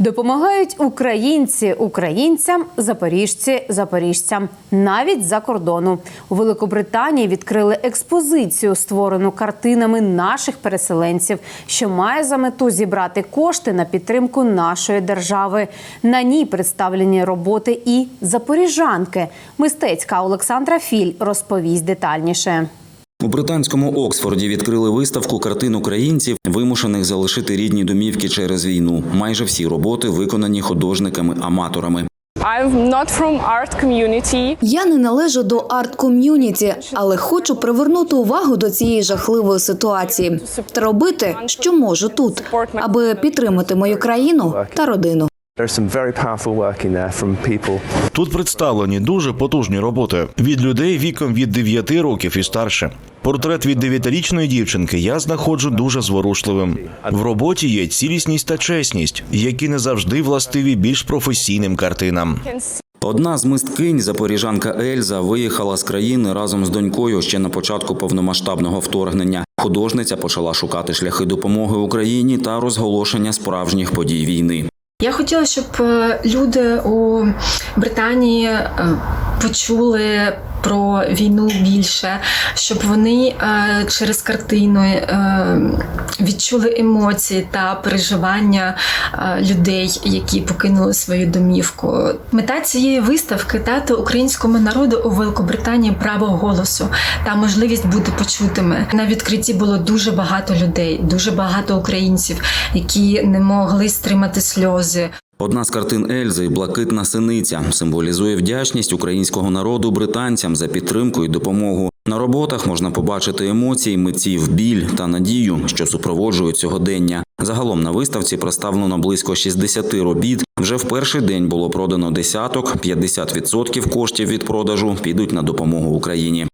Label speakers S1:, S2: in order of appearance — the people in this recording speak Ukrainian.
S1: Допомагають українці українцям, запоріжці запоріжцям, навіть за кордону. У Великобританії відкрили експозицію, створену картинами наших переселенців, що має за мету зібрати кошти на підтримку нашої держави. На ній представлені роботи і запоріжанки. Мистецька Олександра Філь розповість детальніше.
S2: У британському Оксфорді відкрили виставку картин українців, вимушених залишити рідні домівки через війну. Майже всі роботи виконані художниками-аматорами.
S3: I'm not from art community.
S4: Я не належу до арт-ком'юніті, але хочу привернути увагу до цієї жахливої ситуації та робити, що можу тут, аби підтримати мою країну та родину.
S5: Тут представлені дуже потужні роботи від людей віком від 9 років і старше. Портрет від 9-річної дівчинки я знаходжу дуже зворушливим. В роботі є цілісність та чесність, які не завжди властиві більш професійним картинам.
S2: Одна з мисткинь, запоріжанка Ельза, виїхала з країни разом з донькою ще на початку повномасштабного вторгнення. Художниця почала шукати шляхи допомоги Україні та розголошення справжніх подій війни.
S6: Я хотіла, щоб е, люди у Британії е, почули про війну більше, щоб вони е, через картину е, відчули емоції та переживання е, людей, які покинули свою домівку. Мета цієї виставки дати українському народу у Великобританії право голосу та можливість бути почутими. На відкритті було дуже багато людей, дуже багато українців, які не могли стримати сльози.
S2: Одна з картин Ельзи Блакитна синиця символізує вдячність українського народу британцям за підтримку і допомогу. На роботах можна побачити емоції, митців, біль та надію, що супроводжують сьогодення. Загалом на виставці представлено близько 60 робіт. Вже в перший день було продано десяток, 50% коштів від продажу підуть на допомогу Україні.